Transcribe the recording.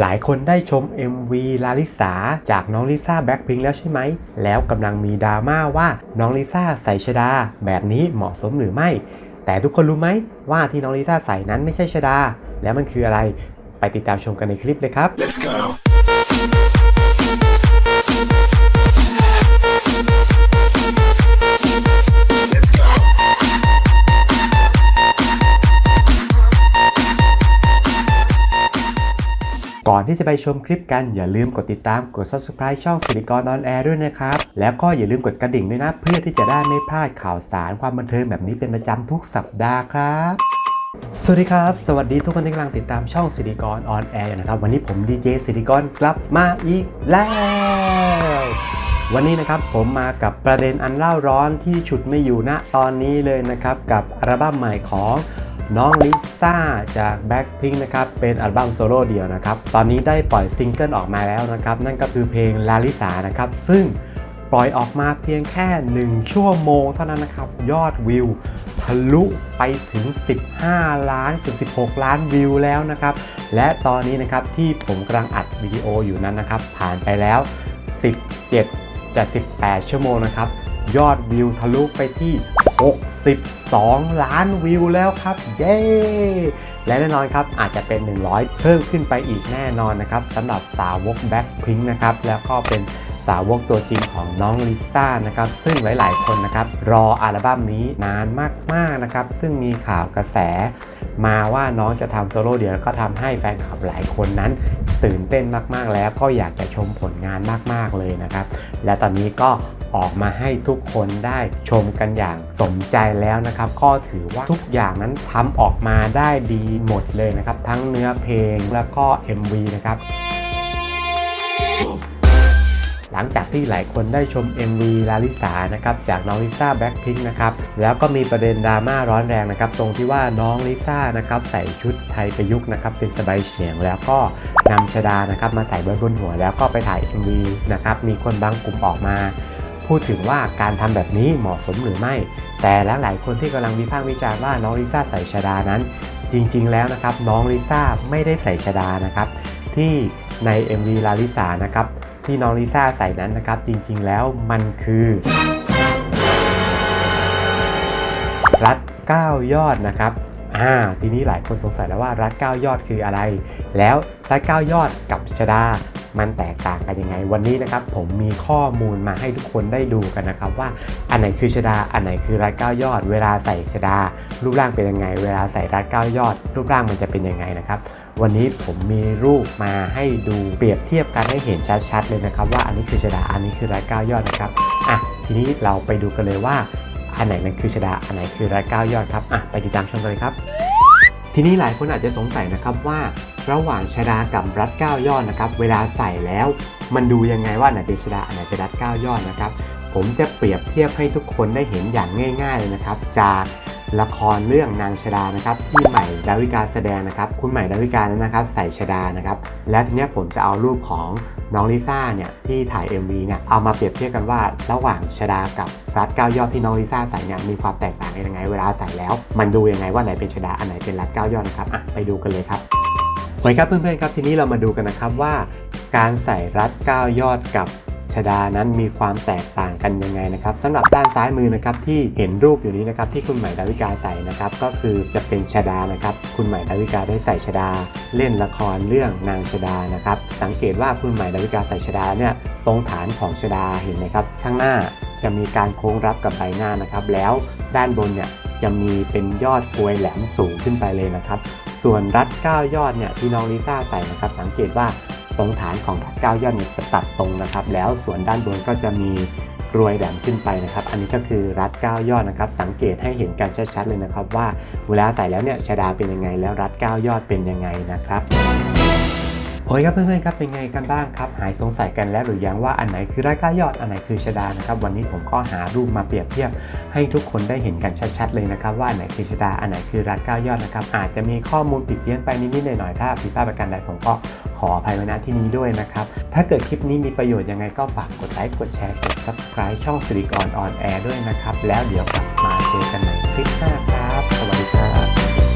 หลายคนได้ชม MV ลาลิสาจากน้องลิซ่าแบ็คพิงแล้วใช่ไหม แล้วกำลังมีดราม่าว่าน้องลิซ่าใส่ชดา แบบนี้เหมาะสมหรือไม่ แต่ทุกคนรู้ไหมว่าที่น้องลิซ่าใส่นั้นไม่ใช่ชดา แล้วมันคืออะไร ไปติดตามชมกันในคลิปเลยครับ Let's go. ก่อนที่จะไปชมคลิปกันอย่าลืมกดติดตามกด subscribe ช่องสิริกรออนแอร์ด้วยนะครับ แล้วก็อย่าลืมกดกระดิ่งด้วยนะ เพื่อที่จะได้ไม่พลาดข่าวสารความบันเทิงแบบนี้เป็นประจำทุกสัปดาห์ครับสวัสดีครับ สวัสดีทุกคนที่กำลังติดตามช่องสิริกรออนแอร์นะครับ วันนี้ผมดีเจสิริกรกลับมาอีกแล้ววันนี้นะครับผมมากับประเด็นอันเล่าร้อนที่ฉุดไม่อยู่ณตอนนี้เลยนะครับ กับอัลบั้มใหม่ของ น้องลิซ่าจาก Blackpink นะครับ เป็นอัลบั้มโซโล่เดี่ยวนะครับ ตอนนี้ได้ปล่อยซิงเกิลออกมาแล้วนะครับ นั่นก็คือเพลงลาลิสานะครับ ซึ่งปล่อยออกมาเพียงแค่ 1 ชั่วโมงเท่านั้นนะครับ ยอดวิวทะลุไปถึง 15 ล้านถึง16 ล้านวิวแล้วนะครับ และตอนนี้นะครับที่ผมกำลังอัดวิดีโออยู่นั้นนะครับ ผ่านไปแล้ว 17จาก18 ชั่วโมงนะครับ ยอดวิวทะลุไปที่ 62 ล้านวิวแล้วครับ เย้ และแน่นอนครับ อาจจะเป็น 100 เพิ่มขึ้นไปอีกแน่นอนนะครับสำหรับสาวก Blackpink นะครับ แล้วก็เป็นสาวกตัวจริงของน้องลิซ่านะครับ ซึ่งหลาย ๆ คนนะครับ รออัลบั้มนี้นานมาก ๆ นะครับ ซึ่งมีข่าวกระแส มาว่าน้องจะทำโซโล่เดียวก็ทำให้แฟนคลับหลายคนนั้น ตื่นเต้นมาก ๆ แล้วก็อยากจะชมผลงานมาก ๆ เลยนะครับ และตอนนี้ก็ ออกมาให้ทุกคนได้ชมกันอย่างสมใจแล้วนะครับ ก็ถือว่าทุกอย่างนั้นทำออกมาได้ดีหมดเลยนะครับ ทั้งเนื้อเพลงแล้วก็ MV นะครับหลังจากที่หลายคนได้ชม MV ลาลิสานะครับจากน้องลิซ่าแบ็คพิงนะครับแล้วก็มีประเด็นดราม่าร้อนแรงนะครับตรงที่ว่าน้องลิซ่านะครับใส่ชุดไทยประยุกต์นะครับเป็นสบายเฉียง แล้วก็นำชดานะครับมาใส่ไว้บนหัวแล้วก็ไปถ่าย MV นะครับมีคนบางกลุ่มออกมา พูดถึงว่าการทำแบบนี้เหมาะสมหรือไม่ แต่และหลายคนที่กำลังวิพากษ์วิจารณ์ว่าน้องลิซ่าใส่ชดานั้น จริงๆแล้วนะครับน้องลิซ่าไม่ได้ใส่ชดานะครับ ที่ใน MV ลาลิสานะครับที่น้องลิซ่าใส่นั้นนะครับ จริงๆแล้วมันคือรัด9ยอดนะครับอ่าทีนี้หลายคนสงสัยแล้วว่ารัด9ยอดคืออะไร แล้วรัด9ยอดกับชดา มันแตกต่างกันยังไง วันนี้นะครับผมมีข้อมูลมาให้ทุกคนได้ดูกันนะครับ ว่าอันไหนคือชดา อันไหนคือรัด9ยอด เวลาใส่ชดา รูปร่างเป็นยังไง เวลาใส่รัด9ยอด รูปร่างมันจะเป็นยังไงนะครับวันนี้ผมมีรูปมาให้ดูเปรียบเทียบกันให้เห็นชัดๆเลยนะครับ ว่าอันนี้คือชดาอันนี้คือรัด9ยอดนะครับอะทีนี้เราไปดูกันเลยว่าอันไหนมันคือชดาอันไหนคือรัด9ยอดครับอะไปติดตามชมกันเลยครับทีนี้หลายคนอาจจะสงสัยนะครับว่า ระหว่างชดากับรัด9ยอดนะครับ เวลาใส่แล้วมันดูยังไงว่าไหนเป็นชดาไหนเป็นรัด9ยอดนะครับ ผมจะเปรียบเทียบให้ทุกคนได้เห็นอย่างง่ายๆเลยนะครับ จากละครเรื่องนางชดานะครับที่ใหม่ดาวิกาแสดงนะครับ คุณใหม่ดาวิกานั้นนะครับ ใส่ชดานะครับ แล้วทีนี้ผมจะเอารูปของน้องลิซ่าเนี่ยที่ถ่าย MV เนี่ยเอามาเปรียบเทียบกันว่า ระหว่างชดากับรัด9ยอดที่น้องลิซ่าใส่เนี่ยมีความแตกต่างยังไง เวลาใส่แล้ว มันดูยังไงว่าไหนเป็นชดาอันไหนเป็นรัด9ยอดนะครับอะไปดูกันเลยครับ โอเคครับเพื่อนๆครับทีนี้เรามาดูกันนะครับว่า การใส่รัด 9 ยอดกับชดานั้นมีความแตกต่างกันยังไงนะครับสำหรับด้านซ้ายมือนะครับที่เห็นรูปอยู่นี้นะครับที่คุณหม่ดาวิกาใส่นะครับก็คือจะเป็นชดานะครับคุณหม่ดาวิกาได้ใส่ชดา เล่นละครเรื่องนางชดานะครับสังเกตว่าคุณหม่ดาวิกาใส่ชดาเนี่ยตรงฐานของชดาเห็นไหมครับข้างหน้าจะมีการโค้งรับกับใบหน้านะครับ แล้วด้านบนเนี่ยจะมีเป็นยอดกลวยแหลมสูงขึ้นไปเลยนะครับ ส่วนรัด 9 ยอดเนี่ยที่น้องลิซ่าใส่นะครับสังเกตว่าตรงฐานของรัด 9 ยอดเนี่ยจะตัดตรงนะครับ แล้วส่วนด้านบนก็จะมีกรวยแหลมขึ้นไปนะครับ อันนี้ก็คือรัด 9 ยอดนะครับ สังเกตให้เห็นกันชัดๆเลยนะครับ ว่าเวลาใส่แล้วเนี่ยชดาเป็นยังไงแล้วรัด 9 ยอดเป็นยังไงนะครับ โอเคครับเพื่อนๆครับเป็นไงกันบ้างครับ หายสงสัยกันแล้วหรือยังว่าอันไหนคือรัด9ยอดอันไหนคือชดานะครับวันนี้ผมก็หารูปมาเปรียบเทียบ ให้ทุกคนได้เห็นกันชัดๆเลยนะครับว่าอันไหนคือชดาอันไหนคือรัด9ยอดนะครับอาจจะมีข้อมูลผิดเพี้ยนไปนิดๆหน่อยๆถ้าผิดพลาดประการใดผมก็ขออภัยไว้ณที่นี้ด้วยนะครับถ้าเกิดคลิปนี้มีประโยชน์ยังไงก็ฝากกดไลค์กดแชร์กด subscribe ช่องสิริกรออนแอร์ด้วยนะครับแล้วเดี๋ยวกลับมาเจอกันใหม่คลิปหน้าครับ สวัสดีครับ